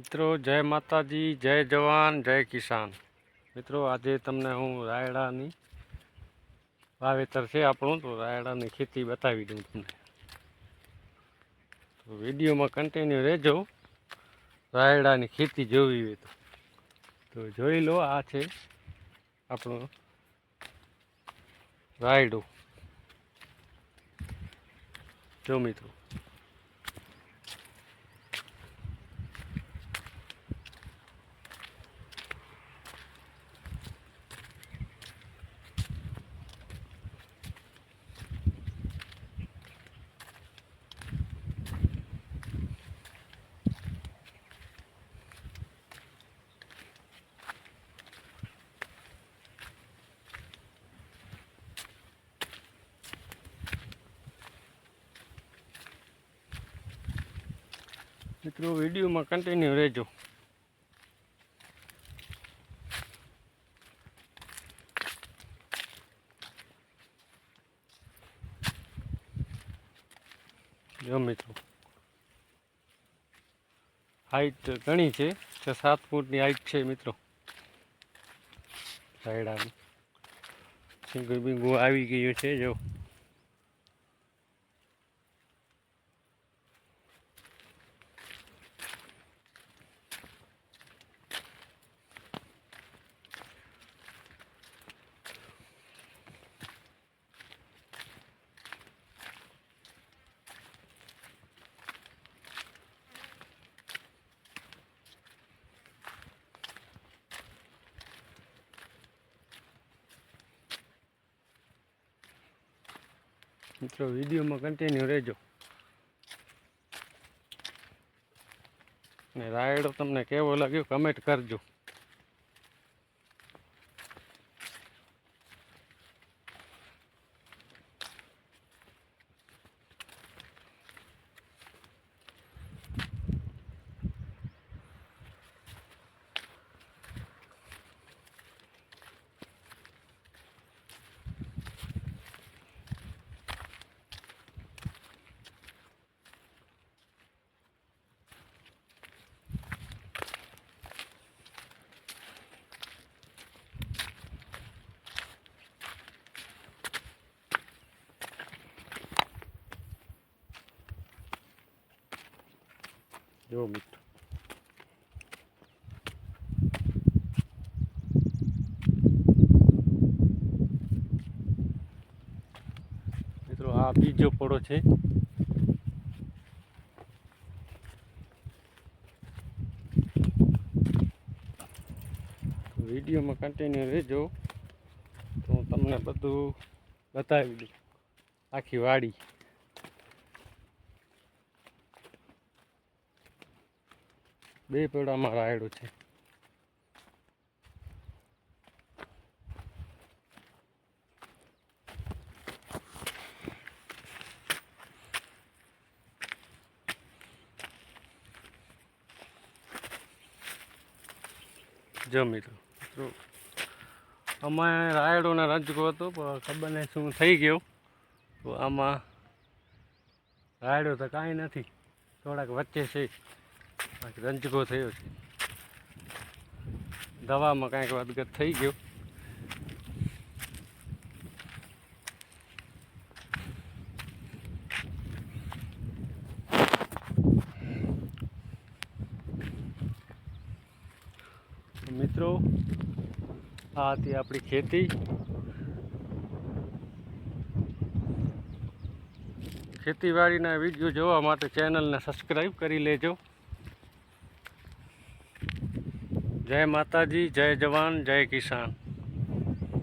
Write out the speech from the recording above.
મિત્રો, જય માતાજી, જય જવાન, જય કિસાન. મિત્રો, આજે તમને હું રાયડાની વાવેતર છે આપણું, તો રાયડાની ખેતી બતાવી દઉં તમને. તો વિડીયોમાં કન્ટિન્યુ રહેજો. રાયડાની ખેતી જોવી હોય તો. તો જોઈ લો, આ છે આપણો રાયડું. જો મિત્રો મિત્રો, વિડીયોમાં કન્ટિન્યુ રહેજો. જો મિત્રો હાઈટ ઘણી છે સાત ફૂટની હાઈટ છે મિત્રો. સાયડાની. સિંગુ આવી ગયું છે, જો. મિત્રો વિડીયોમાં કન્ટિન્યુ રહેજો. ને રાયડો તમને કેવો લાગ્યો કમેન્ટ કરજો. જો મિત્રો મિત્રો, આ બીજો પોળો છે. વિડીયોમાં કન્ટિન્યુ રહેજો. તો હું તમને બધું બતાવી દઉં. આખી વાડી. બે પેડામાં રાયડો છે. જો મિત્રો અમે રાયડોને રાયડો રજકો હતો, પણ ખબર નહીં શું થઈ ગયું. તો આમાં રાયડો તો કાંઈ નથી, થોડાક વચ્ચે છે. રંજકો થયો છે. દવામાં કાંઈક વધગત થઈ ગયો. મિત્રો, આ હતી આપણી ખેતી. ખેતીવાડીના વીડિયો જોવા માટે ચેનલને સબસ્ક્રાઈબ કરી લેજો. જય માતાજી જય જવાન જય કિસાન.